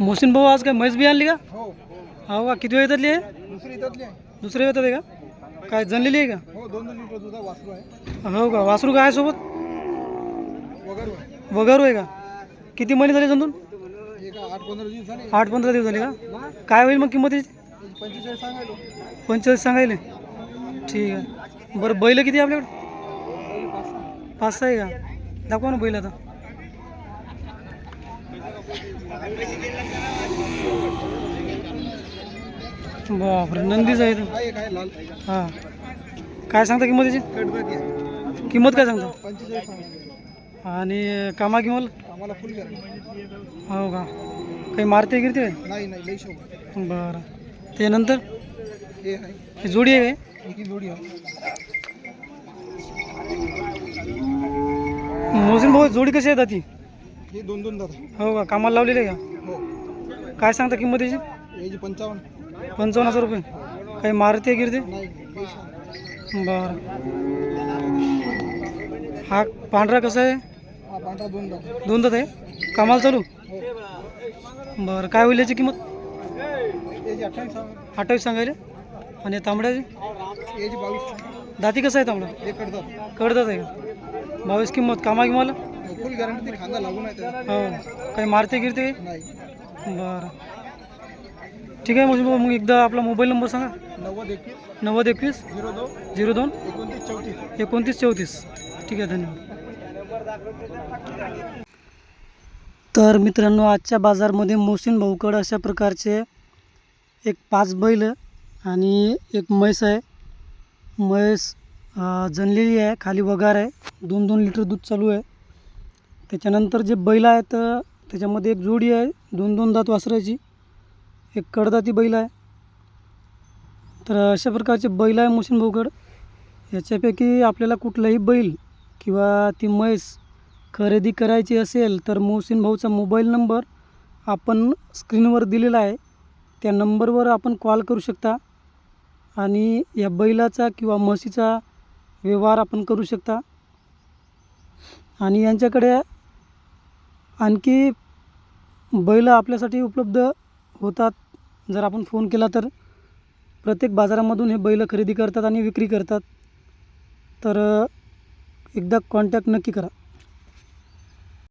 मोहसिन भाऊ आज काय म्हैस बी आणली का? हो. का किती वेळ आहे? दुसरी येतात आहे. का? काय जनलेली आहे का? हो हो का? वासरू काय सोबत? वगैरे. आहे का? किती महिने झाले एक आठ पंधरा दिवस झाले. का? काय होईल मग किंमत याची? पंचेचाळीस सांगायलो. पंचेचाळीस सांगायले. ठीक आहे. बरं बैल किती आहे आपल्याकडे? पाच सहा आहे का? दाखवा ना बैल आता. बापरे नंदीच आहे हा हां. काय सांगता किंमत याची? किंमत काय सांगता? आणि कामा किंमत हो का? काही मारते गिरते बरं. ते नंतर? जोडी आहे मोजून भाऊ जोडी कशी आहे ती हे दोन दोन दादा. हो का? कामाला लावलेली आहे का? हो काय सांगता किंमत याची? याची पंचावन्न. पंचावन्न हजार रुपये. काही मारते गिरते. बरं. हा पांढरा कसा आहे? पांढरा दोन दादा. दोन दात आहे? कामाला चालू? हो. बरं. काय होईल याची किंमत? अठ्ठावीस सांगायले? आणि तांबड्याची याची बावीस दाती कसं आहे तांबडा? कडतात कडदात आहे का? बावीस किंमत कामा किंमत फुल गॅरंटी खांदा लागून हो. काही मारते गिरते नाही. बरं. ठीक आहे मग मग एकदा आपला मोबाईल नंबर सांगा. नव्वद एकवीस. नव्वद एकवीस. झिरो दोन. झिरो दोन. एकोणतीस चौतीस. एकोणतीस चौतीस. ठीक आहे धन्यवाद. तर मित्रांनो आजच्या बाजारमध्ये मोहसिन भाऊकड अशा प्रकारचे एक पाच बैल आणि एक म्हैस आहे. म्हैस जनलेली आहे खाली वगार आहे. दोन दोन लिटर दूध चालू आहे. त्याच्यानंतर जे बैल आहेत तर त्याच्यामध्ये एक जोडी आहे. दोन दोन दात वासरायची. एक कडदाती बैल आहे. तर अशा प्रकारचे बैल आहे मोशन भाऊकड. याच्यापैकी आपल्याला कुठलाही बैल किंवा ती म्हैस खरेदी करायची असेल तर मोहसिन भाऊचा मोबाईल नंबर आपण स्क्रीनवर दिलेला आहे. त्या नंबरवर आपण कॉल करू शकता. आणि या बैलाचा किंवा म्हशीचा व्यवहार आपण करू शकता. आणि यांच्याकडे आणखी बैल आपल्यासाठी उपलब्ध होतात. जर आपण फोन केला तर प्रत्येक बाजारामधून हे बैल खरेदी करतात आणि विक्री करतात. तर एकदा कॉन्टॅक्ट नक्की करा.